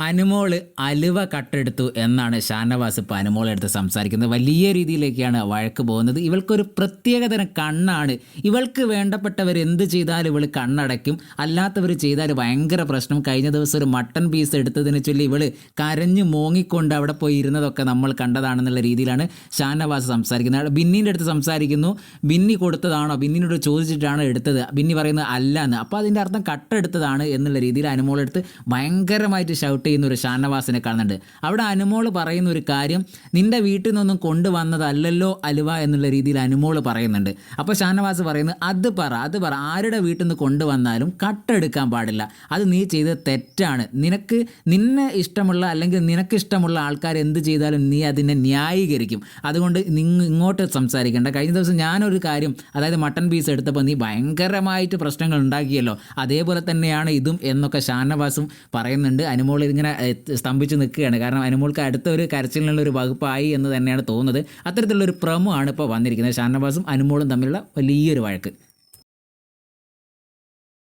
അനുമോൾ അലുവ കട്ടെടുത്തു എന്നാണ് ഷാനവാസ് ഇപ്പോൾ അനുമോളെടുത്ത് സംസാരിക്കുന്നത്. വലിയ രീതിയിലേക്കാണ് വഴക്ക് പോകുന്നത്. ഇവൾക്കൊരു പ്രത്യേകതരം കണ്ണാണ്. ഇവൾക്ക് വേണ്ടപ്പെട്ടവർ എന്ത് ചെയ്താലും ഇവൾ കണ്ണടയ്ക്കും. അല്ലാത്തവർ ചെയ്താൽ ഭയങ്കര പ്രശ്നം. കഴിഞ്ഞ ദിവസം ഒരു മട്ടൺ പീസ് എടുത്തതിനെ ചൊല്ലി ഇവൾ കരഞ്ഞു മോങ്ങിക്കൊണ്ട് അവിടെ പോയി ഇരുന്നതൊക്കെ നമ്മൾ കണ്ടതാണെന്നുള്ള രീതിയിലാണ് ഷാനവാസ് സംസാരിക്കുന്നത്. ബിന്നിന്റെ അടുത്ത് സംസാരിക്കുന്നു. ബിന്നി കൊടുത്തതാണോ? ബിന്നിനോട് ചോദിച്ചിട്ടാണോ എടുത്തത്. ബിന്നി പറയുന്നത് അല്ല എന്ന്. അപ്പോൾ അതിന്റെ അർത്ഥം കട്ടെടുത്തതാണ് എന്നുള്ള രീതിയിൽ അനുമോളെടുത്ത് ഭയങ്കരമായിട്ട് ഷൗട്ട് ചെയ്യുന്ന ഒരു ഷാനവാസിനെ കാണുന്നുണ്ട്. അവിടെ അനുമോൾ പറയുന്ന ഒരു കാര്യം നിന്റെ വീട്ടിൽ നിന്നൊന്നും കൊണ്ടുവന്നതല്ലല്ലോ അലുവ എന്നുള്ള രീതിയിൽ അനുമോൾ പറയുന്നുണ്ട്. അപ്പോൾ ഷാനവാസ് പറയുന്നത് അത് പറ അത് പറ. ആരുടെ വീട്ടിൽ നിന്ന് കൊണ്ടുവന്നാലും കട്ടെടുക്കാൻ പാടില്ല. അത് നീ ചെയ്ത തെറ്റാണ്. നിനക്ക് നിന്നെ ഇഷ്ടമുള്ള അല്ലെങ്കിൽ നിനക്ക് ഇഷ്ടമുള്ള ആൾക്കാർ എന്ത് ചെയ്താലും നീ അതിനെ ന്യായീകരിക്കും. അതുകൊണ്ട് നിങ്ങ ഇങ്ങോട്ട് സംസാരിക്കേണ്ട. കഴിഞ്ഞ ദിവസം ഞാനൊരു കാര്യം അതായത് മട്ടൺ പീസ് എടുത്തപ്പോൾ നീ ഭയങ്കരമായിട്ട് പ്രശ്നങ്ങൾ ഉണ്ടാക്കിയല്ലോ. അതേപോലെ തന്നെയാണ് ഇതും എന്നൊക്കെ ഷാനവാസും പറയുന്നുണ്ട്. അനുമോൾ ഇങ്ങനെ സ്തംഭിച്ച് നിൽക്കുകയാണ്. കാരണം അനുമോൾക്ക് അടുത്ത ഒരു കരച്ചിലിനുള്ള ഒരു വകുപ്പായി എന്ന് തന്നെയാണ് തോന്നുന്നത്. അത്തരത്തിലുള്ള ഒരു പ്രമോ ആണ് ഇപ്പോൾ വന്നിരിക്കുന്നത്. ഷാനവാസും അനുമോളും തമ്മിലുള്ള വലിയൊരു വഴക്ക്.